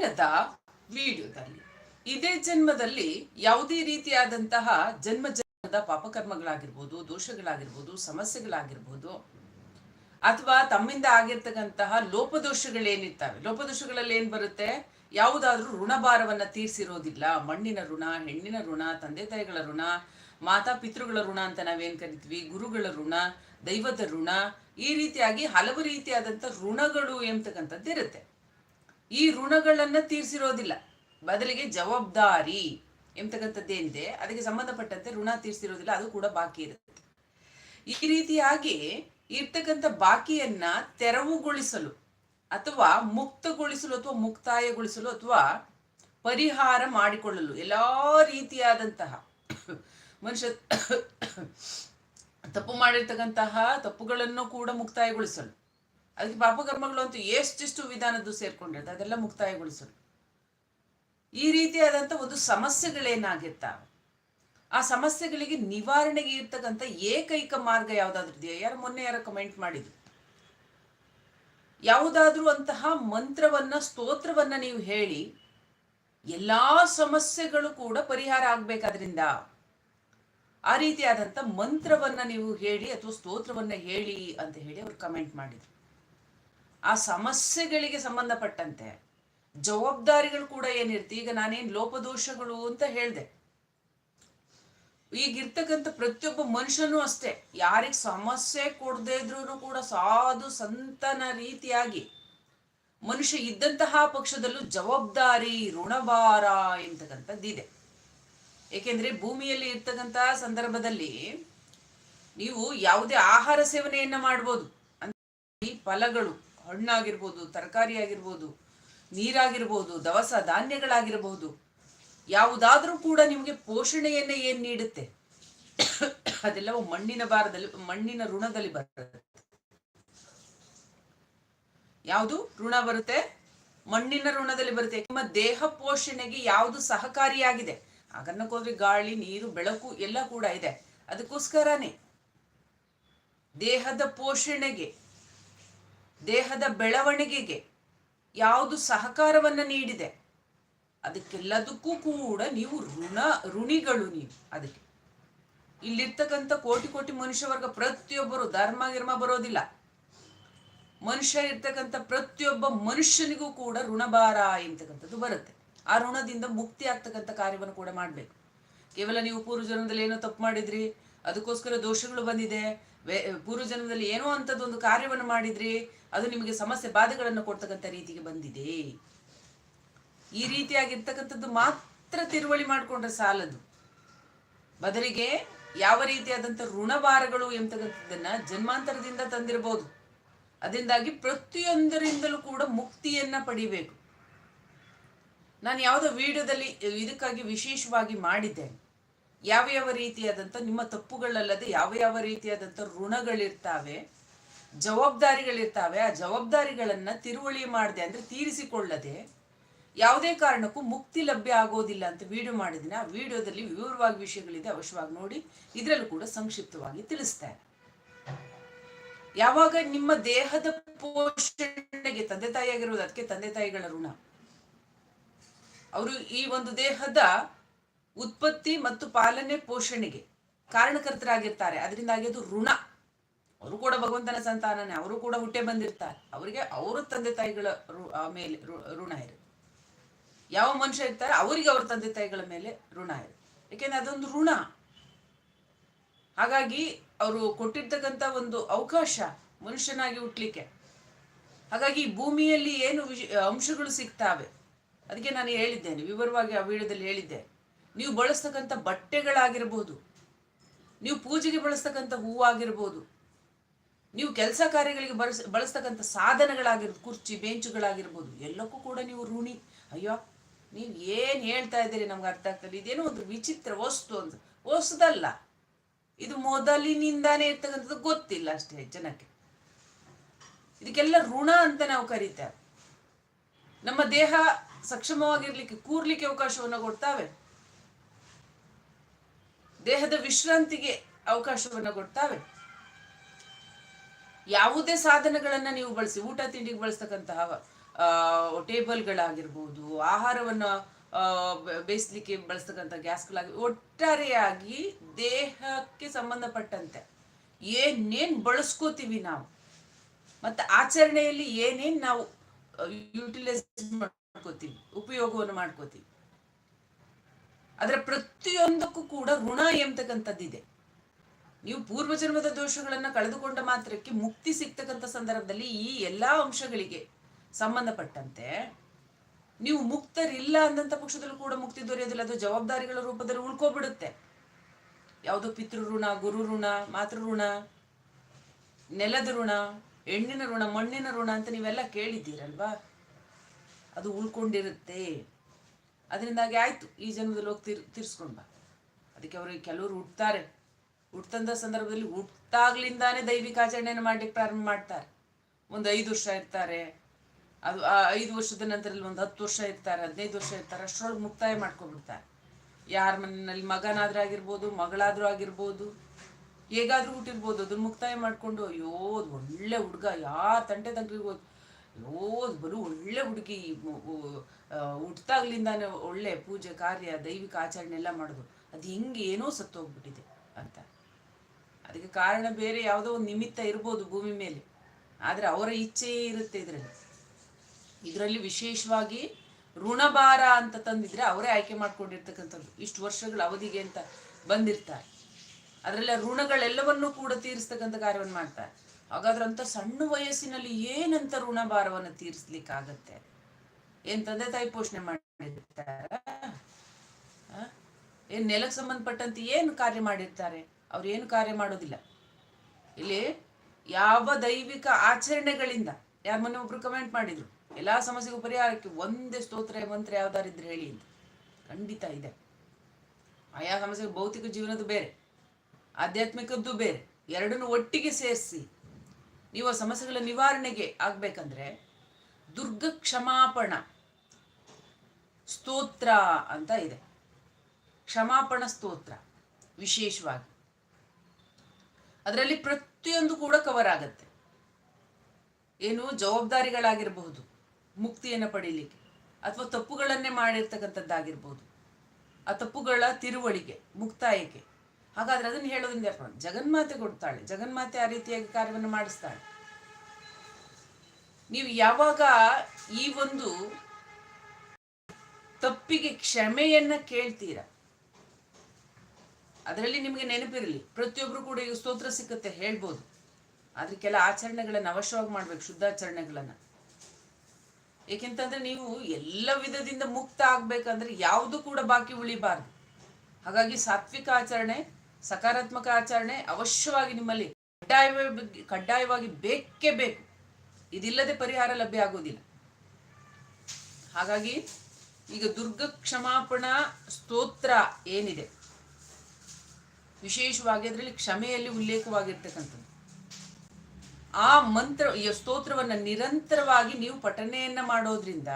ದಿನದ ವಿಡಿಯೋದಲ್ಲಿ. ಇದೇ ಜನ್ಮದಲ್ಲಿ ಯಾವುದೇ ರೀತಿಯಾದಂತಹ ಜನ್ಮ ಜನ್ಮದ ಪಾಪಕರ್ಮಗಳಾಗಿರ್ಬೋದು, ದೋಷಗಳಾಗಿರ್ಬೋದು, ಸಮಸ್ಯೆಗಳಾಗಿರ್ಬೋದು, ಅಥವಾ ತಮ್ಮಿಂದ ಆಗಿರ್ತಕ್ಕಂತಹ ಲೋಪದೋಷಗಳೇನಿರ್ತವೆ ಲೋಪದೋಷಗಳಲ್ಲಿ ಏನ್ ಬರುತ್ತೆ? ಯಾವುದಾದ್ರೂ ಋಣಭಾರವನ್ನ ತೀರ್ಸಿರೋದಿಲ್ಲ. ಮಣ್ಣಿನ ಋಣ, ಹೆಣ್ಣಿನ ಋಣ, ತಂದೆ ತಾಯಿಗಳ ಋಣ, ಮಾತಾ ಪಿತೃಗಳ ಋಣ ಅಂತ ನಾವೇನ್ ಕರಿತೀವಿ? ಗುರುಗಳ ಋಣ, ದೈವದ ಋಣ. ಈ ರೀತಿಯಾಗಿ ಹಲವು ರೀತಿಯಾದಂಥ ಋಣಗಳು ಎಂಬತಕ್ಕಂಥದ್ದು ಇರುತ್ತೆ ಈ ಋಣಗಳನ್ನ ತೀರ್ಸಿರೋದಿಲ್ಲ. ಬದಲಿಗೆ ಜವಾಬ್ದಾರಿ ಎಂಬತಕ್ಕಂಥದ್ದೇನಿದೆ ಅದಕ್ಕೆ ಸಂಬಂಧಪಟ್ಟಂತೆ ಋಣ ತೀರ್ಸಿರೋದಿಲ್ಲ, ಅದು ಕೂಡ ಬಾಕಿ ಇರುತ್ತೆ. ಈ ರೀತಿಯಾಗಿ ಇರ್ತಕ್ಕಂಥ ಬಾಕಿಯನ್ನ ತೆರವುಗೊಳಿಸಲು ಅಥವಾ ಮುಕ್ತಗೊಳಿಸಲು ಅಥವಾ ಮುಕ್ತಾಯಗೊಳಿಸಲು ಅಥವಾ ಪರಿಹಾರ ಮಾಡಿಕೊಳ್ಳಲು, ಎಲ್ಲಾ ರೀತಿಯಾದಂತಹ ಮನುಷ್ಯ ತಪ್ಪು ಮಾಡಿರ್ತಕ್ಕಂತಹ ತಪ್ಪುಗಳನ್ನು ಕೂಡ ಮುಕ್ತಾಯಗೊಳಿಸಲು ಅದಕ್ಕೆ ಪಾಪಕರ್ಮಗಳು ಅಂತೂ ಎಷ್ಟೆಷ್ಟು ವಿಧಾನದ್ದು ಸೇರ್ಕೊಂಡಿರುತ್ತೆ, ಅದೆಲ್ಲ ಮುಕ್ತಾಯಗೊಳಿಸೋದು. ಈ ರೀತಿಯಾದಂಥ ಒಂದು ಸಮಸ್ಯೆಗಳೇನಾಗಿರ್ತಾವೆ? ಆ ಸಮಸ್ಯೆಗಳಿಗೆ ನಿವಾರಣೆಗೆ ಇರ್ತಕ್ಕಂಥ ಏಕೈಕ ಮಾರ್ಗ ಯಾವುದಾದ್ರೂ ಇದೆಯಾ? ಯಾರು ಮೊನ್ನೆ ಯಾರು ಕಮೆಂಟ್ ಮಾಡಿದ್ರು. ಯಾವುದಾದ್ರೂ ಅಂತಹ ಮಂತ್ರವನ್ನ, ಸ್ತೋತ್ರವನ್ನ ನೀವು ಹೇಳಿ, ಎಲ್ಲಾ ಸಮಸ್ಯೆಗಳು ಕೂಡ ಪರಿಹಾರ ಆಗ್ಬೇಕಾದ್ರಿಂದ ಆ ರೀತಿಯಾದಂಥ ಮಂತ್ರವನ್ನ ನೀವು ಹೇಳಿ ಅಥವಾ ಸ್ತೋತ್ರವನ್ನ ಹೇಳಿ ಅಂತ ಹೇಳಿ ಅವ್ರು ಕಮೆಂಟ್ ಮಾಡಿದ್ರು. ಆ ಸಮಸ್ಯೆಗಳಿಗೆ ಸಂಬಂಧಪಟ್ಟಂತೆ ಜವಾಬ್ದಾರಿಗಳು ಕೂಡ ಏನಿರುತ್ತೆ? ಈಗ ನಾನೇನು ಲೋಪದೋಷಗಳು ಅಂತ ಹೇಳಿದೆ. ಈಗಿರ್ತಕ್ಕಂಥ ಪ್ರತಿಯೊಬ್ಬ ಮನುಷ್ಯನೂ ಅಷ್ಟೇ. ಯಾರಿಗೆ ಸಮಸ್ಯೆ ಕೊಡದೇ ಇದ್ರೂ ಕೂಡ ಸಾಧು ಸಂತನ ರೀತಿಯಾಗಿ ಮನುಷ್ಯ ಇದ್ದಂತಹ ಪಕ್ಷದಲ್ಲೂ ಜವಾಬ್ದಾರಿ, ಋಣಭಾರ ಎಂತಕ್ಕಂಥದ್ದಿದೆ ಏಕೆಂದ್ರೆ ಭೂಮಿಯಲ್ಲಿ ಇರ್ತಕ್ಕಂತಹ ಸಂದರ್ಭದಲ್ಲಿ ನೀವು ಯಾವುದೇ ಆಹಾರ ಸೇವನೆಯನ್ನ ಮಾಡ್ಬೋದು. ಅಂದ್ರೆ ಫಲಗಳು ಹಣ್ಣಾಗಿರ್ಬೋದು ತರಕಾರಿ ಆಗಿರ್ಬೋದು ನೀರಾಗಿರ್ಬೋದು, ದವಸ ಧಾನ್ಯಗಳಾಗಿರಬಹುದು ಯಾವುದಾದ್ರೂ ಕೂಡ ನಿಮಗೆ ಪೋಷಣೆಯನ್ನ ಏನ್ ನೀಡುತ್ತೆ? ಅದೆಲ್ಲವೂ ಮಣ್ಣಿನ ಭಾರದಲ್ಲಿ, ಮಣ್ಣಿನ ಋಣದಲ್ಲಿ ಬರುತ್ತೆ. ಯಾವುದು ಋಣ ಬರುತ್ತೆ? ಮಣ್ಣಿನ ಋಣದಲ್ಲಿ ಬರುತ್ತೆ. ನಿಮ್ಮ ದೇಹ ಪೋಷಣೆಗೆ ಯಾವುದು ಸಹಕಾರಿಯಾಗಿದೆ? ಆಗನ್ನಕ್ಕೋದ್ರೆ ಗಾಳಿ, ನೀರು, ಬೆಳಕು ಎಲ್ಲ ಕೂಡ ಇದೆ. ಅದಕ್ಕೋಸ್ಕರನೇ ದೇಹದ ಪೋಷಣೆಗೆ ದೇಹದ ಬೆಳವಣಿಗೆಗೆ ಯಾವುದು ಸಹಕಾರವನ್ನು ನೀಡಿದೆ, ಅದಕ್ಕೆಲ್ಲದಕ್ಕೂ ಕೂಡ ನೀವು ಋಣ, ಋಣಿಗಳು ನೀವು ಅದಕ್ಕೆ. ಇಲ್ಲಿರ್ತಕ್ಕಂಥ ಕೋಟಿ ಕೋಟಿ ಮನುಷ್ಯ ವರ್ಗ ಪ್ರತಿಯೊಬ್ಬರು ಧರ್ಮ, ಗಿರ್ಮ ಬರೋದಿಲ್ಲ. ಮನುಷ್ಯ ಇರ್ತಕ್ಕಂಥ ಪ್ರತಿಯೊಬ್ಬ ಮನುಷ್ಯನಿಗೂ ಕೂಡ ಋಣಭಾರ ಎಂತಕ್ಕಂಥದ್ದು ಬರುತ್ತೆ. ಆ ಋಣದಿಂದ ಮುಕ್ತಿ ಆಗ್ತಕ್ಕಂಥ ಕಾರ್ಯವನ್ನು ಕೂಡ ಮಾಡಬೇಕು. ಕೇವಲ ನೀವು ಪೂರ್ವ ಜನ್ಮದಲ್ಲಿ ಏನೋ ತಪ್ಪು ಮಾಡಿದ್ರಿ, ಅದಕ್ಕೋಸ್ಕರ ದೋಷಗಳು ಬಂದಿದೆ ಪೂರ್ವ ಜನ್ಮದಲ್ಲಿ ಏನೋ ಒಂದು ಕಾರ್ಯವನ್ನು ಮಾಡಿದ್ರಿ ಅದು ನಿಮಗೆ ಸಮಸ್ಯೆ ಬಾಧೆಗಳನ್ನು ಕೊಡ್ತಕ್ಕಂಥ ರೀತಿಗೆ ಬಂದಿದೆ. ಈ ರೀತಿಯಾಗಿರ್ತಕ್ಕಂಥದ್ದು ಮಾತ್ರ ತಿರುವಳಿ ಮಾಡಿಕೊಂಡ್ರೆ ಸಾಲದು. ಬದಲಿಗೆ ಯಾವ ರೀತಿಯಾದಂಥ ಋಣಭಾರಗಳು ಎಂತಕ್ಕಂಥದ್ದನ್ನ ಜನ್ಮಾಂತರದಿಂದ ತಂದಿರಬಹುದು ಅದರಿಂದಾಗಿ ಪ್ರತಿಯೊಂದರಿಂದಲೂ ಕೂಡ ಮುಕ್ತಿಯನ್ನ ಪಡಿಬೇಕು. ನಾನು ಯಾವುದೋ ವಿಡಿಯೋದಲ್ಲಿ ಇದಕ್ಕಾಗಿ ವಿಶೇಷವಾಗಿ ಮಾಡಿದ್ದೇನೆ. ಯಾವ ಯಾವ ರೀತಿಯಾದಂಥ ನಿಮ್ಮ ತಪ್ಪುಗಳಲ್ಲದೆ ಯಾವ ಯಾವ ರೀತಿಯಾದಂಥ ಋಣಗಳಿರ್ತಾವೆ, ಜವಾಬ್ದಾರಿಗಳಿರ್ತಾವೆ, ಆ ಜವಾಬ್ದಾರಿಗಳನ್ನ ತಿರುವಳಿ ಮಾಡದೆ ಅಂದ್ರೆ ತೀರಿಸಿಕೊಳ್ಳದೆ ಯಾವುದೇ ಕಾರಣಕ್ಕೂ ಮುಕ್ತಿ ಲಭ್ಯ ಆಗೋದಿಲ್ಲ ಅಂತ ವಿಡಿಯೋ ಮಾಡಿದ್ದೀನಿ ಆ ವಿಡಿಯೋದಲ್ಲಿ ವಿವರವಾಗಿ ವಿಷಯಗಳಿದೆ, ಅವಶ್ಯವಾಗಿ ನೋಡಿ. ಇದರಲ್ಲೂ ಕೂಡ ಸಂಕ್ಷಿಪ್ತವಾಗಿ ತಿಳಿಸ್ತಾರೆ ಯಾವಾಗ ನಿಮ್ಮ ದೇಹದ ಪೋಷಣೆಗೆ ತಂದೆ ತಾಯಿಯಾಗಿರುವುದು ಅದಕ್ಕೆ ತಂದೆ ತಾಯಿಗಳ ಋಣ. ಅವರು ಈ ಒಂದು ದೇಹದ ಉತ್ಪತ್ತಿ ಮತ್ತು ಪಾಲನೆ ಪೋಷಣೆಗೆ ಕಾರಣಕರ್ತರಾಗಿರ್ತಾರೆ. ಅದರಿಂದಾಗಿ ಅದು ಋಣ. ಅವರು ಕೂಡ ಭಗವಂತನ ಸಂತಾನನೇ. ಅವರು ಕೂಡ ಹುಟ್ಟೆ ಬಂದಿರ್ತಾರೆ. ಅವರಿಗೆ ಅವರ ತಂದೆ ತಾಯಿಗಳ ಮೇಲೆ ಋಣ ಇರುತ್ತೆ. ಯಾವ ಮನುಷ್ಯ ಇರ್ತಾರೆ, ಅವರಿಗೆ ಅವ್ರ ತಂದೆ ತಾಯಿಗಳ ಮೇಲೆ ಋಣ ಇರುತ್ತೆ. ಯಾಕೆಂದ್ರೆ ಅದೊಂದು ಋಣ. ಹಾಗಾಗಿ ಅವರು ಕೊಟ್ಟಿರ್ತಕ್ಕಂಥ ಒಂದು ಅವಕಾಶ ಮನುಷ್ಯನಾಗಿ ಹುಟ್ಟಲಿಕ್ಕೆ ಹಾಗಾಗಿ ಭೂಮಿಯಲ್ಲಿ ಏನು ವಿಶ್ ಅಂಶಗಳು ಸಿಗ್ತಾವೆ, ಅದಕ್ಕೆ ನಾನು ಹೇಳಿದ್ದೇನೆ, ವಿವರವಾಗಿ ಆ ವಿಡಿಯೋದಲ್ಲಿ ಹೇಳಿದ್ದೆ ನೀವು ಬಳಸ್ತಕ್ಕಂಥ ಬಟ್ಟೆಗಳಾಗಿರ್ಬೋದು, ನೀವು ಪೂಜೆಗೆ ಬಳಸ್ತಕ್ಕಂಥ ಹೂವಾಗಿರ್ಬೋದು, ನೀವು ಕೆಲಸ ಕಾರ್ಯಗಳಿಗೆ ಬಳಸ್, ಬಳಸ್ತಕ್ಕಂಥ ಸಾಧನಗಳಾಗಿರ್ಬೋದು, ಕುರ್ಚಿ, ಬೆಂಚುಗಳಾಗಿರ್ಬೋದು, ಎಲ್ಲಕ್ಕೂ ಕೂಡ ನೀವು ಋಣಿ. ಅಯ್ಯೋ ನೀವು ಏನು ಹೇಳ್ತಾ ಇದ್ದೀರಿ ನಮ್ಗೆ ಅರ್ಥ ಆಗ್ತದೆ ಇದೇನೋ ಒಂದು ವಿಚಿತ್ರ ವಸ್ತು ಅಂತ. ವಸ್ತುದಲ್ಲ. ಇದು ಮೊದಲಿನಿಂದಾನೇ ಇರ್ತಕ್ಕಂಥದ್ದು ಗೊತ್ತಿಲ್ಲ ಅಷ್ಟೇ ಜನಕ್ಕೆ. ಇದಕ್ಕೆಲ್ಲ ಋಣ ಅಂತ ನಾವು ಕರೀತೇವೆ. ನಮ್ಮ ದೇಹ ಸಕ್ಷಮವಾಗಿರ್ಲಿಕ್ಕೆ, ಕೂರ್ಲಿಕ್ಕೆ ಅವಕಾಶವನ್ನು ಕೊಡ್ತಾವೆ. ದೇಹದ ವಿಶ್ರಾಂತಿಗೆ ಅವಕಾಶವನ್ನು ಕೊಡ್ತಾವೆ. ಯಾವುದೇ ಸಾಧನಗಳನ್ನ ನೀವು ಬಳಸಿ, ಊಟ ತಿಂಡಿಗೆ ಬಳಸ್ತಕ್ಕಂತಹ ಟೇಬಲ್ಗಳಾಗಿರ್ಬೋದು, ಆಹಾರವನ್ನು ಬೇಯಿಸ್ಲಿಕ್ಕೆ ಬಳಸ್ತಕ್ಕಂಥ ಗ್ಯಾಸ್ಗಳಾಗಿ, ಒಟ್ಟಾರೆಯಾಗಿ ದೇಹಕ್ಕೆ ಸಂಬಂಧಪಟ್ಟಂತೆ ಏನೇನ್ ಬಳಸ್ಕೋತೀವಿ ನಾವು, ಮತ್ತೆ ಆಚರಣೆಯಲ್ಲಿ ಏನೇನ್ ನಾವು ಯುಟಿಲೈಸ್ ಮಾಡ್ಕೋತೀವಿ, ಉಪಯೋಗವನ್ನು ಮಾಡ್ಕೋತೀವಿ. ಅದರ ಪ್ರತಿಯೊಂದಕ್ಕೂ ಕೂಡ ಋಣ ಎಂಬತಕ್ಕಂಥದ್ದಿದೆ. ನೀವು ಪೂರ್ವಜನ್ಮದ ದೋಷಗಳನ್ನ ಕಳೆದುಕೊಂಡ ಮಾತ್ರಕ್ಕೆ ಮುಕ್ತಿ ಸಿಗ್ತಕ್ಕಂಥ ಸಂದರ್ಭದಲ್ಲಿ ಈ ಎಲ್ಲಾ ಅಂಶಗಳಿಗೆ ಸಂಬಂಧಪಟ್ಟಂತೆ ನೀವು ಮುಕ್ತರಿಲ್ಲ ಅಂದಂತ ಪಕ್ಷದಲ್ಲೂ ಕೂಡ ಮುಕ್ತಿ ದೊರೆಯೋದಿಲ್ಲ. ಅದು ಜವಾಬ್ದಾರಿಗಳ ರೂಪದಲ್ಲಿ ಉಳ್ಕೊಬಿಡುತ್ತೆ. ಯಾವುದೋ ಪಿತೃಋಣ ಗುರು ಋಣ, ಮಾತೃ ಋಣ, ನೆಲದ ಋಣ, ಹೆಣ್ಣಿನ ಋಣ, ಮಣ್ಣಿನ ಋಣ ಅಂತ ನೀವೆಲ್ಲ ಕೇಳಿದ್ದೀರಲ್ವಾ? ಅದು ಉಳ್ಕೊಂಡಿರುತ್ತೆ. ಅದರಿಂದಾಗಿ ಆಯ್ತು, ಈ ಜನ್ಮದಲ್ಲಿ ಹೋಗಿ ತೀರ್, ತೀರ್ಸ್ಕೊಂಡ್ ಬಾ. ಅದಕ್ಕೆ ಅವರು ಕೆಲವರು ಹುಟ್ತಾರೆ. ಹುಟ್ಟಂತ ಸಂದರ್ಭದಲ್ಲಿ ಹುಟ್ಟಾಗ್ಲಿಂದಾನೇ ದೈವಿಕ ಆಚರಣೆಯನ್ನು ಮಾಡ್ಲಿಕ್ಕೆ ಪ್ರಾರಂಭ ಮಾಡ್ತಾರೆ. ಒಂದು ಐದು ವರ್ಷ ಇರ್ತಾರೆ. ಅದು ಆ ಐದು ವರ್ಷದ ನಂತರದಲ್ಲಿ ಒಂದು ಹತ್ತು ವರ್ಷ ಇರ್ತಾರೆ, ಹದಿನೈದು ವರ್ಷ ಇರ್ತಾರೆ, ಅಷ್ಟರೊಳಗೆ ಮುಕ್ತಾಯ ಮಾಡ್ಕೊಂಡ್ಬಿಡ್ತಾರೆ. ಯಾರ ಮನೆಯಲ್ಲಿ ಮಗನಾದ್ರೂ ಆಗಿರ್ಬೋದು, ಮಗಳಾದ್ರೂ ಆಗಿರ್ಬೋದು, ಹೇಗಾದ್ರೂ ಹುಟ್ಟಿರ್ಬೋದು, ಅದನ್ನ ಮುಕ್ತಾಯ ಮಾಡಿಕೊಂಡು, ಅಯ್ಯೋ ಒಳ್ಳೆ ಹುಡುಗ ಯಾರ ತಂಟೆ ತಂಟ್ರಿಗೆ ಅಯ್ಯೋ ಬಲು ಒಳ್ಳೆ ಹುಡುಗಿ ಹುಟ್ಟಾಗ್ಲಿಂದಾನೆ ಒಳ್ಳೆ ಪೂಜೆ ಕಾರ್ಯ, ದೈವಿಕ ಆಚರಣೆ ಎಲ್ಲ ಮಾಡೋದು. ಅದು ಹಿಂಗೆ ಏನೋ ಸತ್ತೋಗ್ಬಿಟ್ಟಿದೆ ಅಂತ. ಅದಕ್ಕೆ ಕಾರಣ ಬೇರೆ ಯಾವುದೋ ಒಂದು ನಿಮಿತ್ತ ಇರ್ಬೋದು ಭೂಮಿ ಮೇಲೆ. ಆದರೆ ಅವರ ಇಚ್ಛೆಯೇ ಇರುತ್ತೆ ಇದರಲ್ಲಿ. ಇದರಲ್ಲಿ ವಿಶೇಷವಾಗಿ ಋಣಭಾರ ಅಂತ ತಂದಿದ್ರೆ ಅವರೇ ಆಯ್ಕೆ ಮಾಡ್ಕೊಂಡಿರ್ತಕ್ಕಂಥದ್ದು. ಇಷ್ಟು ವರ್ಷಗಳ ಅವಧಿಗೆ ಅಂತ ಬಂದಿರ್ತಾರೆ. ಅದರಲ್ಲಿ ಋಣಗಳೆಲ್ಲವನ್ನೂ ಕೂಡ ತೀರಿಸ್ತಕ್ಕಂಥ ಕಾರ್ಯವನ್ನು ಮಾಡ್ತಾರೆ. ಹಾಗಾದ್ರೆ ಅಂತ ಸಣ್ಣ ವಯಸ್ಸಿನಲ್ಲಿ ಏನಂತ ಋಣಭಾರವನ್ನು ತೀರಿಸ್ಲಿಕ್ಕಾಗತ್ತೆ? ಏನ್ ತಂದೆ ತಾಯಿ ಪೋಷಣೆ ಮಾಡಿರ್ತಾರ? ಏನ್ ನೆಲಕ್ಕೆ ಸಂಬಂಧಪಟ್ಟಂತೆ ಏನು ಕಾರ್ಯ ಮಾಡಿರ್ತಾರೆ? ಅವ್ರು ಏನು ಕಾರ್ಯ ಮಾಡೋದಿಲ್ಲ. ಇಲ್ಲಿ ಯಾವ ದೈವಿಕ ಆಚರಣೆಗಳಿಂದ, ಯಾರ ಮೊನ್ನೆ ಒಬ್ರು ಕಮೆಂಟ್ ಮಾಡಿದ್ರು, ಎಲ್ಲಾ ಸಮಸ್ಯೆಗೂ ಪರಿಹಾರಕ್ಕೆ ಒಂದೇ ಸ್ತೋತ್ರ ಮಂತ್ರ ಯಾವ್ದಾರಿದ್ರೆ ಹೇಳಿ ಅಂತ. ಖಂಡಿತ ಇದೆ. ಆಯಾ ಸಮಸ್ಯೆಗೆ ಭೌತಿಕ ಜೀವನದ್ದು ಬೇರೆ, ಆಧ್ಯಾತ್ಮಿಕದ್ದು ಬೇರೆ, ಎರಡನ್ನು ಒಟ್ಟಿಗೆ ಸೇರಿಸಿ ನೀವು ಸಮಸ್ಯೆಗಳ ನಿವಾರಣೆಗೆ ಆಗ್ಬೇಕಂದ್ರೆ ದುರ್ಗ ಕ್ಷಮಾಪಣ ಸ್ತೋತ್ರ ಅಂತ ಇದೆ. ಕ್ಷಮಾಪಣ, ಸ್ತೋತ್ರ ವಿಶೇಷವಾಗಿ. ಅದರಲ್ಲಿ ಪ್ರತಿಯೊಂದು ಕೂಡ ಕವರ್ ಆಗತ್ತೆ. ಏನು ಜವಾಬ್ದಾರಿಗಳಾಗಿರಬಹುದು, ಮುಕ್ತಿಯನ್ನು ಪಡೀಲಿಕ್ಕೆ, ಅಥವಾ ತಪ್ಪುಗಳನ್ನೇ ಮಾಡಿರ್ತಕ್ಕಂಥದ್ದಾಗಿರ್ಬೋದು, ಆ ತಪ್ಪುಗಳ ತಿರುವಳಿಕೆ, ಮುಕ್ತಾಯಕ್ಕೆ. ಹಾಗಾದ್ರೆ ಅದನ್ನು ಹೇಳೋದ್ರಿಂದ ಜಗನ್ಮಾತೆ ಕೊಡ್ತಾಳೆ. ಜಗನ್ಮಾತೆ ಆ ರೀತಿಯಾಗಿ ಕಾರ್ಯವನ್ನು ಮಾಡಿಸ್ತಾಳೆ. ನೀವು ಯಾವಾಗ ಈ ಒಂದು ತಪ್ಪಿಗೆ ಕ್ಷಮೆಯನ್ನ ಕೇಳ್ತೀರಾ? ಅದರಲ್ಲಿ ನಿಮಗೆ ನೆನಪಿರಲಿ. ಪ್ರತಿಯೊಬ್ರು ಕೂಡ ಈಗ ಸ್ತೋತ್ರ ಸಿಕ್ಕತ್ತೆ, ಹೇಳ್ಬೋದು. ಆದ್ರೆ ಕೆಲ ಆಚರಣೆಗಳನ್ನ ಅವಶ್ಯವಾಗಿ ಮಾಡ್ಬೇಕು, ಶುದ್ಧಾಚರಣೆಗಳನ್ನ. ಏಕೆಂತಂದ್ರೆ ನೀವು ಎಲ್ಲ ವಿಧದಿಂದ ಮುಕ್ತ ಆಗ್ಬೇಕಂದ್ರೆ ಯಾವುದು ಕೂಡ ಬಾಕಿ ಉಳಿಬಾರ್ದು. ಹಾಗಾಗಿ ಸಾತ್ವಿಕ ಆಚರಣೆ ಸಕಾರಾತ್ಮಕ ಆಚರಣೆ ಅವಶ್ಯವಾಗಿ ನಿಮ್ಮಲ್ಲಿ ಕಡ್ಡಾಯವಾಗಿ ಕಡ್ಡಾಯವಾಗಿ ಬೇಕೇ ಬೇಕು. ಇದಿಲ್ಲದೆ ಪರಿಹಾರ ಲಭ್ಯ ಆಗೋದಿಲ್ಲ ಹಾಗಾಗಿ ಈಗ ದುರ್ಗ ಕ್ಷಮಾಪಣಾ ಸ್ತೋತ್ರ ಏನಿದೆ? ವಿಶೇಷವಾಗಿ ಅದರಲ್ಲಿ ಕ್ಷಮೆಯಲ್ಲಿ ಉಲ್ಲೇಖವಾಗಿರ್ತಕ್ಕಂಥದ್ದು. ಆ ಮಂತ್ರ ಸ್ತೋತ್ರವನ್ನ ನಿರಂತರವಾಗಿ ನೀವು ಪಠನೆಯನ್ನ ಮಾಡೋದ್ರಿಂದ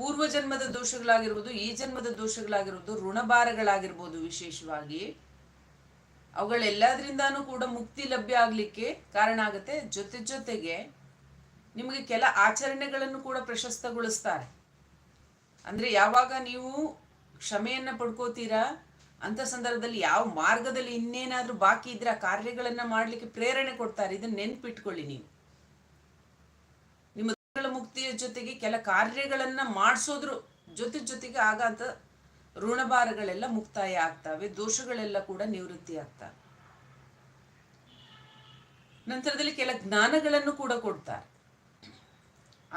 ಪೂರ್ವ ಜನ್ಮದ ದೋಷಗಳಾಗಿರ್ಬೋದು, ಈ ಜನ್ಮದ ದೋಷಗಳಾಗಿರ್ಬೋದು, ಋಣಭಾರಗಳಾಗಿರ್ಬೋದು ವಿಶೇಷವಾಗಿ, ಅವುಗಳೆಲ್ಲದರಿಂದಾನು ಕೂಡ ಮುಕ್ತಿ ಲಭ್ಯ ಆಗ್ಲಿಕ್ಕೆ ಕಾರಣ ಆಗುತ್ತೆ. ಜೊತೆ ಜೊತೆಗೆ ನಿಮಗೆ ಕೆಲ ಆಚರಣೆಗಳನ್ನು ಕೂಡ ಪ್ರಶಸ್ತಗೊಳಿಸ್ತಾರೆ. ಅಂದ್ರೆ ಯಾವಾಗ ನೀವು ಕ್ಷಮೆಯನ್ನ ಪಡ್ಕೋತೀರಾ? ಅಂತ ಸಂದರ್ಭದಲ್ಲಿ ಯಾವ ಮಾರ್ಗದಲ್ಲಿ ಇನ್ನೇನಾದ್ರೂ ಬಾಕಿ ಇದ್ರೆ ಆ ಕಾರ್ಯಗಳನ್ನ ಮಾಡ್ಲಿಕ್ಕೆ ಪ್ರೇರಣೆ ಕೊಡ್ತಾರೆ. ಇದನ್ನ ನೆನ್ಪಿಟ್ಕೊಳ್ಳಿ ನೀವು. ದುಃಖಗಳ ಮುಕ್ತಿಯ ಜೊತೆಗೆ ಕೆಲ ಕಾರ್ಯಗಳನ್ನ ಮಾಡಿಸೋದ್ರ ಜೊತೆ ಜೊತೆಗೆ ಆಗಂತ ಋಣಭಾರಗಳೆಲ್ಲ ಮುಕ್ತಾಯ ಆಗ್ತವೆ, ದೋಷಗಳೆಲ್ಲ ಕೂಡ ನಿವೃತ್ತಿ ಆಗ್ತವೆ. ನಂತರದಲ್ಲಿ ಕೆಲ ಜ್ಞಾನಗಳನ್ನು ಕೂಡ ಕೊಡ್ತಾರೆ.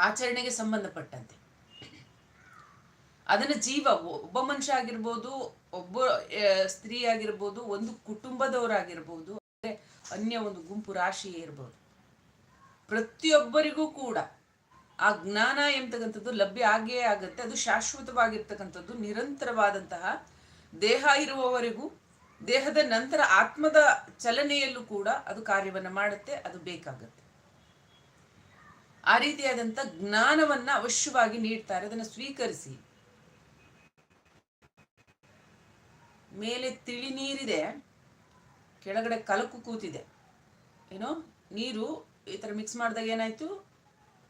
ಆಚರಣೆಗೆ ಸಂಬಂಧಪಟ್ಟಂತೆ. ಅದನ್ನ ಜೀವ, ಒಬ್ಬ ಮನುಷ್ಯ ಆಗಿರ್ಬೋದು, ಒಬ್ಬ ಸ್ತ್ರೀ ಆಗಿರ್ಬೋದು, ಒಂದು ಕುಟುಂಬದವರಾಗಿರ್ಬೋದು ಅಂದ್ರೆ ಅನ್ಯ ಒಂದು ಗುಂಪು ರಾಶಿಯೇ ಇರ್ಬೋದು. ಪ್ರತಿಯೊಬ್ಬರಿಗೂ ಕೂಡ ಆ ಜ್ಞಾನ ಎಂತಕ್ಕಂಥದ್ದು ಲಭ್ಯ ಆಗಿಯೇ ಆಗತ್ತೆ, ಅದು ಶಾಶ್ವತವಾಗಿರ್ತಕ್ಕಂಥದ್ದು, ನಿರಂತರವಾದಂತಹ ದೇಹ ಇರುವವರೆಗೂ, ದೇಹದ ನಂತರ ಆತ್ಮದ ಚಲನೆಯಲ್ಲೂ ಕೂಡ ಅದು ಕಾರ್ಯವನ್ನ ಮಾಡುತ್ತೆ, ಅದು ಬೇಕಾಗತ್ತೆ. ಆ ರೀತಿಯಾದಂಥ ಜ್ಞಾನವನ್ನ ಅವಶ್ಯವಾಗಿ ನೀಡ್ತಾರೆ, ಅದನ್ನು ಸ್ವೀಕರಿಸಿ. ಮೇಲೆ ತಿಳಿ ನೀರಿದೆ, ಕೆಳಗಡೆ ಕಲಕು ಕೂತಿದೆ. ಏನೋ, ನೀರು ಈ ಥರ ಮಿಕ್ಸ್ ಮಾಡಿದಾಗ ಏನಾಯ್ತು?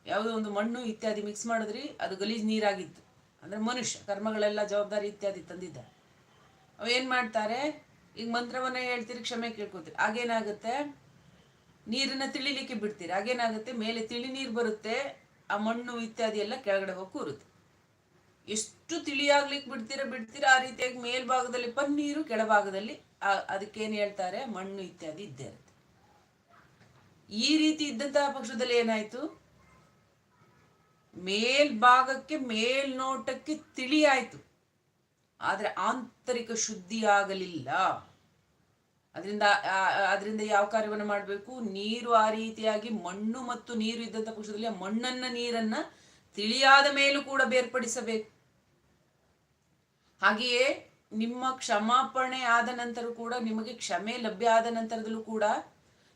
ಯಾವುದೋ ಒಂದು ಮಣ್ಣು ಇತ್ಯಾದಿ ಮಿಕ್ಸ್ ಮಾಡಿದ್ರಿ, ಅದು ಗಲೀಜು ನೀರಾಗಿತ್ತು. ಅಂದ್ರೆ ಮನುಷ್ಯ, ಕರ್ಮಗಳೆಲ್ಲ ಜವಾಬ್ದಾರಿ ಇತ್ಯಾದಿ ತಂದಿದ್ದಾರೆ. ಅವು ಏನು ಮಾಡ್ತಾರೆ? ಈಗ ಮಂತ್ರವನ್ನ ಹೇಳ್ತೀರಿ, ಕ್ಷಮೆ ಕೇಳ್ಕೊತೀರಿ. ಆಗೇನಾಗುತ್ತೆ ನೀರನ್ನ ತಿಳಿಲಿಕ್ಕೆ ಬಿಡ್ತೀರಿ. ಆಗೇನಾಗುತ್ತೆ ಮೇಲೆ ತಿಳಿ ನೀರು ಬರುತ್ತೆ, ಆ ಮಣ್ಣು ಇತ್ಯಾದಿ ಎಲ್ಲ ಕೆಳಗಡೆ ಹೋಗಿ ಕೂರುತ್ತೆ. ಎಷ್ಟು ತಿಳಿಯಾಗ್ಲಿಕ್ಕೆ ಬಿಡ್ತೀರ ಬಿಡ್ತೀರ, ಆ ರೀತಿಯಾಗಿ ಮೇಲ್ಭಾಗದಲ್ಲಿ ಪನ್ನೀರು, ಕೆಳಭಾಗದಲ್ಲಿ ಅದಕ್ಕೇನು ಹೇಳ್ತಾರೆ? ಮಣ್ಣು ಇತ್ಯಾದಿ ಇದ್ದೇ ಇರುತ್ತೆ. ಈ ರೀತಿ ಇದ್ದಂತಹ ಪಕ್ಷದಲ್ಲಿ ಏನಾಯ್ತು? ಮೇಲ್ಭಾಗಕ್ಕೆ ಮೇಲ್ನೋಟಕ್ಕೆ ತಿಳಿಯಾಯ್ತು ಆದ್ರೆ ಆಂತರಿಕ ಶುದ್ಧಿ ಆಗಲಿಲ್ಲ. ಅದರಿಂದ ಅದರಿಂದ ಯಾವ ಕಾರ್ಯವನ್ನು ಮಾಡಬೇಕು? ನೀರು ಆ ರೀತಿಯಾಗಿ ಮಣ್ಣು ಮತ್ತು ನೀರು ಇದ್ದಂಥ ಪಕ್ಷದಲ್ಲಿ ಆ ಮಣ್ಣನ್ನ, ನೀರನ್ನ ತಿಳಿಯಾದ ಮೇಲೂ ಕೂಡ ಬೇರ್ಪಡಿಸಬೇಕು. ಹಾಗೆಯೇ ನಿಮ್ಮ ಕ್ಷಮಾಪಣೆ ಆದ ನಂತರ ಕೂಡ, ನಿಮಗೆ ಕ್ಷಮೆ ಲಭ್ಯ ಆದ ನಂತರದಲ್ಲೂ ಕೂಡ,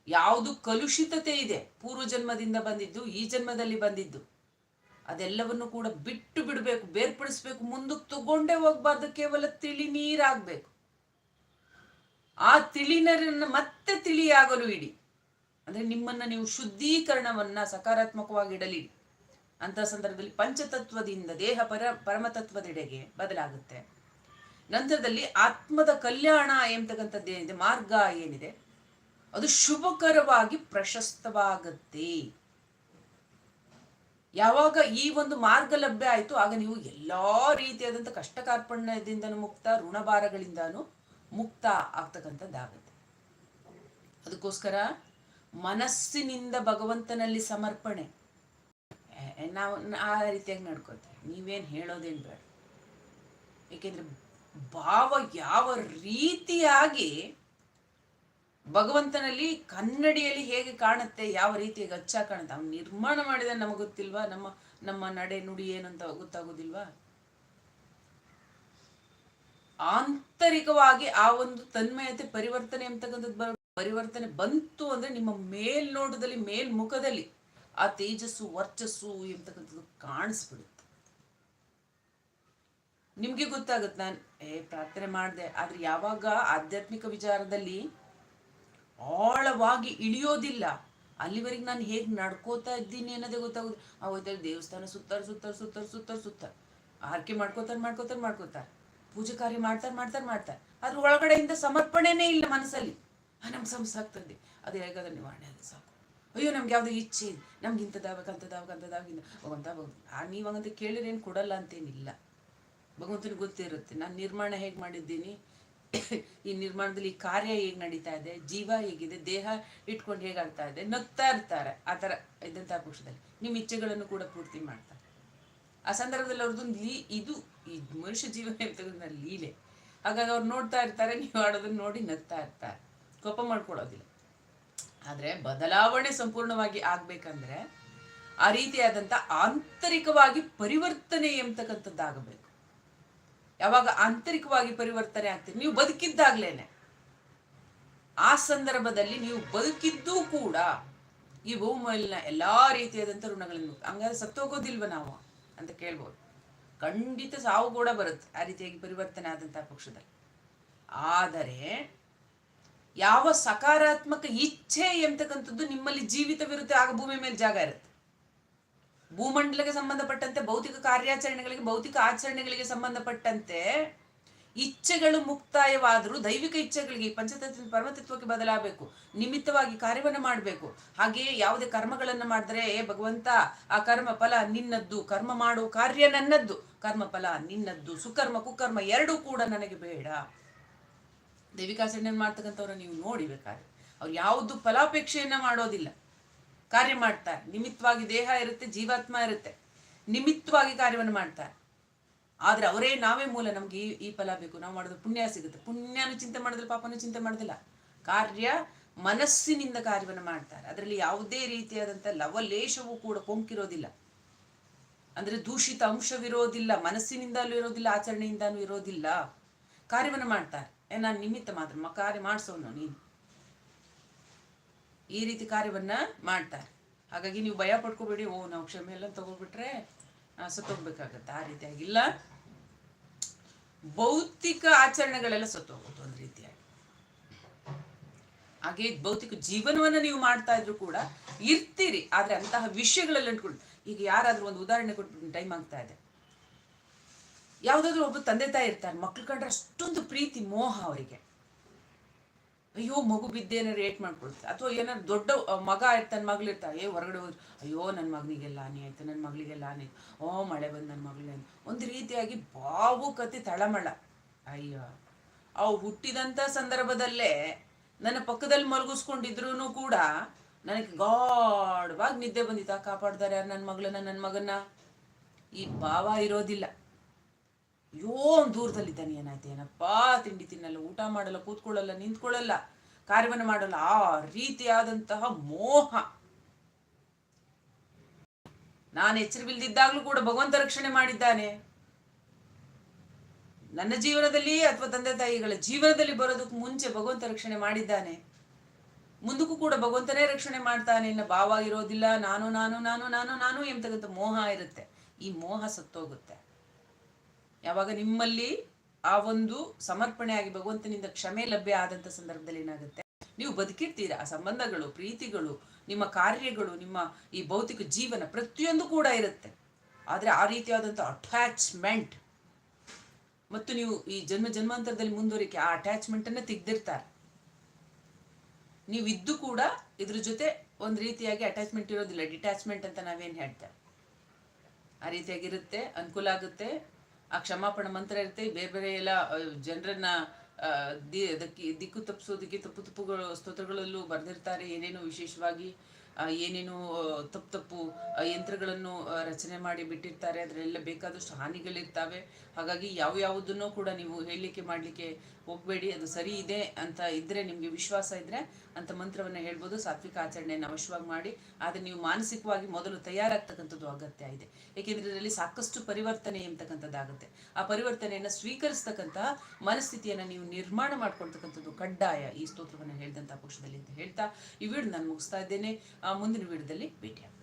ಯಾವುದು ಕಲುಷಿತತೆ ಇದೆ. ಪೂರ್ವ ಜನ್ಮದಿಂದ ಬಂದಿದ್ದು, ಈ ಜನ್ಮದಲ್ಲಿ ಬಂದಿದ್ದು. ಅದೆಲ್ಲವನ್ನು ಕೂಡ ಬಿಟ್ಟು ಬಿಡಬೇಕು, ಬೇರ್ಪಡಿಸ್ಬೇಕು, ಮುಂದಕ್ಕೆ ತಗೊಂಡೇ ಹೋಗ್ಬಾರ್ದು, ಕೇವಲ ತಿಳಿ ನೀರಾಗಬೇಕು. ಆ ತಿಳಿನರನ್ನ ಮತ್ತೆ ತಿಳಿಯಾಗಲು ಇಡಿ. ಅಂದ್ರೆ ನಿಮ್ಮನ್ನ ನೀವು ಶುದ್ಧೀಕರಣವನ್ನ ಸಕಾರಾತ್ಮಕವಾಗಿ ಇಡಲಿ ಅಂತ ಸಂದರ್ಭದಲ್ಲಿ ಪಂಚತತ್ವದಿಂದ ದೇಹ ಪರ, ಪರಮತತ್ವದೆಡೆಗೆ ಬದಲಾಗುತ್ತೆ. ನಂತರದಲ್ಲಿ ಆತ್ಮದ ಕಲ್ಯಾಣ ಎಂಬತಕ್ಕಂಥದ್ದು ಏನಿದೆ, ಮಾರ್ಗ ಏನಿದೆ, ಅದು ಶುಭಕರವಾಗಿ ಪ್ರಶಸ್ತವಾಗತ್ತೆ. ಯಾವಾಗ ಈ ಒಂದು ಮಾರ್ಗ ಲಭ್ಯ ಆಯಿತು, ಆಗ ನೀವು ಎಲ್ಲ ರೀತಿಯಾದಂಥ ಕಷ್ಟ ಕಾರ್ಪಣ್ಯದಿಂದನೂ ಮುಕ್ತ, ಋಣಭಾರಗಳಿಂದನೂ ಮುಕ್ತ ಆಗ್ತಕ್ಕಂಥದ್ದಾಗುತ್ತೆ ಅದಕ್ಕೋಸ್ಕರ ಮನಸ್ಸಿನಿಂದ ಭಗವಂತನಲ್ಲಿ ಸಮರ್ಪಣೆ. ನಾವು ಆ ರೀತಿಯಾಗಿ ನಡ್ಕೋತೀವಿ ನೀವೇನು ಹೇಳೋದೇನು ಬೇಡ. ಏಕೆಂದರೆ ಭಾವ ಯಾವ ರೀತಿಯಾಗಿ ಭಗವಂತನಲ್ಲಿ ಕನ್ನಡಿಯಲ್ಲಿ ಹೇಗೆ ಕಾಣುತ್ತೆ, ಯಾವ ರೀತಿಯಾಗಿ ಅಚ್ಚ ಕಾಣುತ್ತೆ, ಅವ್ನು ನಿರ್ಮಾಣ ಮಾಡಿದ ನಮಗೆ ಗೊತ್ತಿಲ್ವಾ? ನಮ್ಮ ನಮ್ಮ ನಡೆ ನುಡಿ ಏನಂತ ಗೊತ್ತಾಗೋದಿಲ್ವಾ? ಆಂತರಿಕವಾಗಿ ಆ ಒಂದು ತನ್ಮಯತೆ ಪರಿವರ್ತನೆ ಅಂತಕ್ಕಂಥದ್ದು ಪರಿವರ್ತನೆ ಬಂತು ಅಂದ್ರೆ ನಿಮ್ಮ ಮೇಲ್ನೋಟದಲ್ಲಿ, ಮೇಲ್ಮುಖದಲ್ಲಿ ಆ ತೇಜಸ್ಸು, ವರ್ಚಸ್ಸು ಎಂತಕ್ಕಂಥದ್ದು ಕಾಣಿಸ್ಬಿಡುತ್ತೆ. ನಿಮ್ಗೆ ಗೊತ್ತಾಗುತ್ತೆ ನಾನು, ಏ, ಪ್ರಾರ್ಥನೆ ಮಾಡಿದೆ, ಆದ್ರೆ ಯಾವಾಗ ಆಧ್ಯಾತ್ಮಿಕ ವಿಚಾರದಲ್ಲಿ ಆಳವಾಗಿ ಇಳಿಯೋದಿಲ್ಲ. ಅಲ್ಲಿವರೆಗೆ ನಾನು ಹೇಗೆ ನಡ್ಕೋತಾ ಇದ್ದೀನಿ ಅನ್ನೋದೇ ಗೊತ್ತಾಗೋದು ಅವತ್ತಲ್ಲಿ ದೇವಸ್ಥಾನ ಸುತ್ತಾರ ಸುತ್ತಾರ ಸುತ್ತಾರ ಸುತ್ತಾರ ಸುತ್ತಾರ. ಆರ್ಕೆ ಮಾಡ್ಕೋತಾರೆ ಮಾಡ್ಕೋತಾರೆ ಮಾಡ್ಕೋತಾರೆ. ಪೂಜೆ ಕಾರ್ಯ ಮಾಡ್ತಾರೆ ಮಾಡ್ತಾರೆ ಮಾಡ್ತಾರೆ. ಅದ್ರ ಒಳಗಡೆಯಿಂದ ಸಮರ್ಪಣೆನೇ ಇಲ್ಲ ಮನಸ್ಸಲ್ಲಿ. ನಮ್ಗೆ ಸಮಸ್ಸಾಗ್ತದೆ ಅದು ಹೇಗಾದ್ರೆ ನಿವಾರಣೆ ಅದು ಸಾಕು. ಅಯ್ಯೋ, ನಮ್ಗೆ ಯಾವುದೋ ಇಚ್ಛೆ ಇದೆ. ನಮ್ಗೆ ಇಂಥದ್ದಾಗಬೇಕು ಅಂಥದ್ದಾಗಬೇಕು ಅಂಥದ್ದಾಗಿಂದ ಭಗವಂತ ಆ, ನೀವು ಹಂಗಂತ ಕೇಳಿರೇನು ಕೊಡಲ್ಲ ಅಂತೇನಿಲ್ಲ. ಭಗವಂತನಿಗೆ ಗೊತ್ತಿರುತ್ತೆ ನಾನು ನಿರ್ಮಾಣ ಹೇಗೆ ಮಾಡಿದ್ದೀನಿ? ಈ ನಿರ್ಮಾಣದಲ್ಲಿ ಕಾರ್ಯ ಹೇಗೆ ನಡೀತಾ ಇದೆ, ಜೀವ ಹೇಗಿದೆ, ದೇಹ ಇಟ್ಕೊಂಡು ಹೇಗಾಗ್ತಾ ಇದೆ, ನಗ್ತಾ ಇರ್ತಾರೆ ಆ ಥರ ಇದ್ದಂಥ ಪಕ್ಷದಲ್ಲಿ. ನಿಮ್ಮ ಇಚ್ಛೆಗಳನ್ನು ಕೂಡ ಪೂರ್ತಿ ಮಾಡ್ತಾರೆ ಆ ಸಂದರ್ಭದಲ್ಲಿ ಅವ್ರದ್ದೊಂದು ಲೀ, ಇದು ಈ ಮನುಷ್ಯ ಜೀವನ ಇರ್ತಕ್ಕಂಥ ಲೀಲೆ. ಹಾಗಾಗಿ ಅವ್ರು ನೋಡ್ತಾ ಇರ್ತಾರೆ, ನೀವು ಆಡೋದನ್ನ ನೋಡಿ ನಗ್ತಾ ಇರ್ತಾರೆ. ಕೋಪ ಮಾಡ್ಕೊಳ್ಳೋದಿಲ್ಲ. ಆದರೆ ಬದಲಾವಣೆ ಸಂಪೂರ್ಣವಾಗಿ ಆಗ್ಬೇಕಂದ್ರೆ ಆ ರೀತಿಯಾದಂಥ ಆಂತರಿಕವಾಗಿ ಪರಿವರ್ತನೆ ಎಂಬತಕ್ಕಂಥದ್ದಾಗಬೇಕು. ಯಾವಾಗ ಆಂತರಿಕವಾಗಿ ಪರಿವರ್ತನೆ ಆಗ್ತೀರಿ? ನೀವು ಬದುಕಿದ್ದಾಗ್ಲೇನೆ. ಆ ಸಂದರ್ಭದಲ್ಲಿ ನೀವು ಬದುಕಿದ್ದೂ ಕೂಡ ಈ ಭೂಮಿಯಲ್ಲಿನ ಎಲ್ಲಾ ರೀತಿಯಾದಂಥ ಋಣಗಳನ್ನು ಹಂಗಾದ್ರೆ ಸತ್ತೋಗೋದಿಲ್ವ ನಾವು ಅಂತ ಕೇಳ್ಬೋದು. ಖಂಡಿತ ಸಾವು ಕೂಡ ಬರುತ್ತೆ ಆ ರೀತಿಯಾಗಿ ಪರಿವರ್ತನೆ ಆದಂತಹ ಪಕ್ಷದಲ್ಲಿ. ಆದರೆ ಯಾವ ಸಕಾರಾತ್ಮಕ ಇಚ್ಛೆ ಎಂತಕ್ಕಂಥದ್ದು ನಿಮ್ಮಲ್ಲಿ ಜೀವಿತವಿರುತ್ತೆ ಆಗ ಭೂಮಿ ಮೇಲೆ ಜಾಗ ಇರುತ್ತೆ. ಭೂಮಂಡಲಕ್ಕೆ ಸಂಬಂಧಪಟ್ಟಂತೆ ಭೌತಿಕ ಕಾರ್ಯಾಚರಣೆಗಳಿಗೆ, ಭೌತಿಕ ಆಚರಣೆಗಳಿಗೆ ಸಂಬಂಧಪಟ್ಟಂತೆ ಇಚ್ಛೆಗಳು ಮುಕ್ತಾಯವಾದರೂ ದೈವಿಕ ಇಚ್ಛೆಗಳಿಗೆ ಪಂಚತತ್ವ ಪರಮತತ್ವಕ್ಕೆ ಬದಲಾಗಬೇಕು. ನಿಮಿತ್ತವಾಗಿ ಕಾರ್ಯವನ್ನು ಮಾಡಬೇಕು. ಹಾಗೆಯೇ ಯಾವುದೇ ಕರ್ಮಗಳನ್ನು ಮಾಡಿದ್ರೆ ಭಗವಂತ, ಆ ಕರ್ಮ ಫಲ ನಿನ್ನದ್ದು. ಕರ್ಮ ಮಾಡುವ ಕಾರ್ಯ ನನ್ನದ್ದು. ಕರ್ಮ ಫಲ ನಿನ್ನದ್ದು. ಸುಕರ್ಮ, ಕುಕರ್ಮ ಎರಡೂ ಕೂಡ ನನಗೆ ಬೇಡ. ದೈವಿಕಾಚರಣೆಯನ್ನು ಮಾಡ್ತಕ್ಕಂಥವ್ರ ನೀವು ನೋಡಿ ಬೇಕಾದ್ರೆ ಅವ್ರು ಯಾವುದು ಫಲಾಪೇಕ್ಷೆಯನ್ನ ಮಾಡೋದಿಲ್ಲ. ಕಾರ್ಯ ಮಾಡ್ತಾರೆ. ನಿಮಿತ್ತವಾಗಿ ದೇಹ ಇರುತ್ತೆ, ಜೀವಾತ್ಮ ಇರುತ್ತೆ. ನಿಮಿತ್ತವಾಗಿ ಕಾರ್ಯವನ್ನು ಮಾಡ್ತಾರೆ. ಆದ್ರೆ ಅವರೇ ನಾವೇ ಮೂಲ. ನಮ್ಗೆ ಈ ಈ ಫಲ ಬೇಕು. ನಾವು ಮಾಡಿದ್ರೆ ಪುಣ್ಯ ಸಿಗುತ್ತೆ. ಪುಣ್ಯನು ಚಿಂತೆ ಮಾಡಿದ್ರೆ ಪಾಪನೂ ಚಿಂತೆ ಮಾಡೋದಿಲ್ಲ. ಕಾರ್ಯ ಮನಸ್ಸಿನಿಂದ ಕಾರ್ಯವನ್ನು ಮಾಡ್ತಾರೆ. ಅದರಲ್ಲಿ ಯಾವುದೇ ರೀತಿಯಾದಂಥ ಲವಲೇಶವೂ ಕೂಡ ಕೊಂಕಿರೋದಿಲ್ಲ. ಅಂದ್ರೆ ದೂಷಿತ ಅಂಶವಿರೋದಿಲ್ಲ, ಮನಸ್ಸಿನಿಂದಲೂ ಇರೋದಿಲ್ಲ ಆಚರಣೆಯಿಂದಲೂ ಇರೋದಿಲ್ಲ. ಕಾರ್ಯವನ್ನು ಮಾಡ್ತಾರೆ. ನಾನು ನಿಮಿತ್ತ ಮಾತ್ರ. ಕಾರ್ಯ ಮಾಡಿಸೋನು ನೀನು. ಈ ರೀತಿ ಕಾರ್ಯವನ್ನ ಮಾಡ್ತಾರೆ. ಹಾಗಾಗಿ ನೀವು ಭಯ ಪಡ್ಕೋಬೇಡಿ. ಓ, ನಾವು ಕ್ಷಮೆ ಎಲ್ಲ ತಗೋಬಿಟ್ರೆ ಸತ್ತು ಸತ್ತೋಗ್ಬೇಕಾಗತ್ತೆ ಆ ರೀತಿಯಾಗಿಲ್ಲ. ಭೌತಿಕ ಆಚರಣೆಗಳೆಲ್ಲ ಸತ್ತೋಗೋದು ಒಂದು ರೀತಿಯಾಗಿ. ಹಾಗೆ ಭೌತಿಕ ಜೀವನವನ್ನ ನೀವು ಮಾಡ್ತಾ ಇದ್ರು ಕೂಡ ಇರ್ತೀರಿ. ಆದ್ರೆ ಅಂತಹ ವಿಷಯಗಳಲ್ಲಿ ಅಂಟ್ಕೊಂಡು ಈಗ ಯಾರಾದ್ರೂ ಒಂದು ಉದಾಹರಣೆ ಕೊಟ್ಟು ಟೈಮ್ ಆಗ್ತಾ ಇದೆ. ಯಾವುದಾದ್ರೂ ಒಬ್ಬ ತಂದೆ ತಾಯಿ ಇರ್ತಾರೆ. ಮಕ್ಳು ಕಂಡ್ರೆ ಅಷ್ಟೊಂದು ಪ್ರೀತಿ, ಮೋಹ ಅವರಿಗೆ. ಅಯ್ಯೋ, ಮಗು ಬಿದ್ದೇನೋ ರೇಟ್ ಮಾಡ್ಕೊಳ್ತಾರೆ ಅಥವಾ ಏನಾದ್ರು ದೊಡ್ಡ ಮಗ ಇರ್ತಾನೆ ಮಗಳಿರ್ತಾರೆ ಏ, ಹೊರಗಡೆ ಹೋದ್ರು, ಅಯ್ಯೋ ನನ್ನ ಮಗನಿಗೆಲ್ಲ ಹಾನಿ ಆಯ್ತು ನನ್ನ ಮಗಳಿಗೆಲ್ಲ ಹಾನಿ ಓ, ಮಳೆ ಬಂದು ನನ್ನ ಮಗಳಿಗೆ ಒಂದು ರೀತಿಯಾಗಿ ಭಾವುಕತೆ ತಳಮಳ. ಅಯ್ಯೋ ಅವು ಹುಟ್ಟಿದಂಥ ಸಂದರ್ಭದಲ್ಲೇ ನನ್ನ ಪಕ್ಕದಲ್ಲಿ ಮಲಗಿಸ್ಕೊಂಡಿದ್ರು ಕೂಡ ನನಗೆ ಗಾಢವಾಗಿ ನಿದ್ದೆ ಬಂದಿತ್ತ. ಕಾಪಾಡ್ತಾರೆ ಯಾರು ನನ್ನ ಮಗಳನ್ನ ನನ್ನ ಮಗನ್ನ? ಈ ಭಾವ ಇರೋದಿಲ್ಲ. ಅಯ್ಯೋ ದೂರದಲ್ಲಿ ದೂರದಲ್ಲಿದ್ದಾನೆ ಏನಾಯ್ತು? ಏನಪ್ಪಾ? ತಿಂಡಿ ತಿನ್ನಲ್ಲ, ಊಟ ಮಾಡಲ್ಲ, ಕೂತ್ಕೊಳ್ಳಲ್ಲ, ನಿಂತ್ಕೊಳ್ಳಲ್ಲ. ಕಾರ್ಯವನ್ನು ಮಾಡಲ್ಲ. ಆ ರೀತಿಯಾದಂತಹ ಮೋಹ. ನಾನು ಎಚ್ಚರವಿಲ್ದಿದ್ದಾಗ್ಲೂ ಕೂಡ ಭಗವಂತ ರಕ್ಷಣೆ ಮಾಡಿದ್ದಾನೆ. ನನ್ನ ಜೀವನದಲ್ಲಿ ಅಥವಾ ತಂದೆ ತಾಯಿಗಳ ಜೀವನದಲ್ಲಿ ಬರೋದಕ್ಕೆ ಮುಂಚೆ ಭಗವಂತ ರಕ್ಷಣೆ ಮಾಡಿದ್ದಾನೆ. ಮುಂದಕ್ಕೂ ಕೂಡ ಭಗವಂತನೇ ರಕ್ಷಣೆ ಮಾಡ್ತಾನೆ. ಇನ್ನ ಭಾವ ಇರೋದಿಲ್ಲ. ನಾನು ನಾನು ನಾನು ನಾನು ನಾನು ಎಂಬತಕ್ಕಂಥ ಮೋಹ ಇರುತ್ತೆ. ಈ ಮೋಹ ಸತ್ತೋಗುತ್ತೆ. ಯಾವಾಗ ನಿಮ್ಮಲ್ಲಿ ಆ ಒಂದು ಸಮರ್ಪಣೆ ಆಗಿ ಭಗವಂತನಿಂದ ಕ್ಷಮೆ ಲಭ್ಯ ಆದಂತ ಸಂದರ್ಭದಲ್ಲಿ ಏನಾಗುತ್ತೆ? ನೀವು ಬದುಕಿರ್ತೀರ? ಆ ಸಂಬಂಧಗಳು, ಪ್ರೀತಿಗಳು, ನಿಮ್ಮ ಕಾರ್ಯಗಳು, ನಿಮ್ಮ ಈ ಭೌತಿಕ ಜೀವನ ಪ್ರತಿಯೊಂದು ಕೂಡ ಇರುತ್ತೆ. ಆದರೆ ಆ ರೀತಿಯಾದಂಥ ಅಟ್ಯಾಚ್ಮೆಂಟ್ ಮತ್ತು ನೀವು ಈ ಜನ್ಮ ಜನ್ಮಾಂತರದಲ್ಲಿ ಮುಂದುವರಿಕೆ, ಆ ಅಟ್ಯಾಚ್ಮೆಂಟ್ ಅನ್ನ ತೆಗ್ದಿರ್ತಾರೆ. ಇದ್ದು ಕೂಡ ಇದ್ರ ಜೊತೆ ಒಂದು ರೀತಿಯಾಗಿ ಅಟ್ಯಾಚ್ಮೆಂಟ್ ಇರೋದಿಲ್ಲ. ಡಿಟ್ಯಾಚ್ಮೆಂಟ್ ಅಂತ ನಾವೇನು ಹೇಳ್ತೇವೆ? ಆ ರೀತಿಯಾಗಿರುತ್ತೆ, ಅನುಕೂಲ ಆಗುತ್ತೆ ಆ ಕ್ಷಮಾಪಣ ಮಂತ್ರ ಇರುತ್ತೆ. ಬೇರೆ ಬೇರೆ ಎಲ್ಲ ಜನರನ್ನ ದಿ ದಿಕ್ಕು ತಪ್ಪಿಸೋದಕ್ಕೆ ತಪ್ಪು ತಪ್ಪುಗಳು, ಸ್ತೋತ್ರಗಳಲ್ಲೂ ಬರೆದಿರ್ತಾರೆ. ಏನೇನು ವಿಶೇಷವಾಗಿ ಏನೇನು ತಪ್ಪು ತಪ್ಪು ಯಂತ್ರಗಳನ್ನು ರಚನೆ ಮಾಡಿ ಬಿಟ್ಟಿರ್ತಾರೆ. ಅದರಲ್ಲೆಲ್ಲ ಬೇಕಾದಷ್ಟು ಹಾನಿಗಳಿರ್ತಾವೆ. ಹಾಗಾಗಿ ಯಾವ ಯಾವುದನ್ನು ಕೂಡ ನೀವು ಹೇಳಲಿಕ್ಕೆ ಮಾಡಲಿಕ್ಕೆ ಹೋಗಬೇಡಿ. ಅದು ಸರಿ ಇದೆ ಅಂತ ಇದ್ರೆ, ನಿಮಗೆ ವಿಶ್ವಾಸ ಇದ್ರೆ ಅಂತ ಮಂತ್ರವನ್ನು ಹೇಳ್ಬೋದು. ಸಾತ್ವಿಕ ಆಚರಣೆಯನ್ನು ಅವಶ್ಯವಾಗಿ ಮಾಡಿ. ಆದರೆ ನೀವು ಮಾನಸಿಕವಾಗಿ ಮೊದಲು ತಯಾರಾಗ್ತಕ್ಕಂಥದ್ದು ಅಗತ್ಯ ಇದೆ. ಏಕೆಂದರೆ ಇದರಲ್ಲಿ ಸಾಕಷ್ಟು ಪರಿವರ್ತನೆ ಎಂಬತಕ್ಕಂಥದ್ದಾಗುತ್ತೆ. ಆ ಪರಿವರ್ತನೆಯನ್ನು ಸ್ವೀಕರಿಸ್ತಕ್ಕಂತಹ ಮನಸ್ಥಿತಿಯನ್ನು ನೀವು ನಿರ್ಮಾಣ ಮಾಡ್ಕೊಳ್ತಕ್ಕಂಥದ್ದು ಕಡ್ಡಾಯ ಈ ಸ್ತೋತ್ರವನ್ನು ಹೇಳಿದಂಥ ಪಕ್ಷದಲ್ಲಿ ಅಂತ ಹೇಳ್ತಾ ಈ ವಿಡಿಯೋ ನಾನು ಮುಗಿಸ್ತಾ ಇದ್ದೇನೆ. ಮುಂದಿನ ವಿಡಿಯೋದಲ್ಲಿ ಭೇಟಿಯಾಗೋಣ.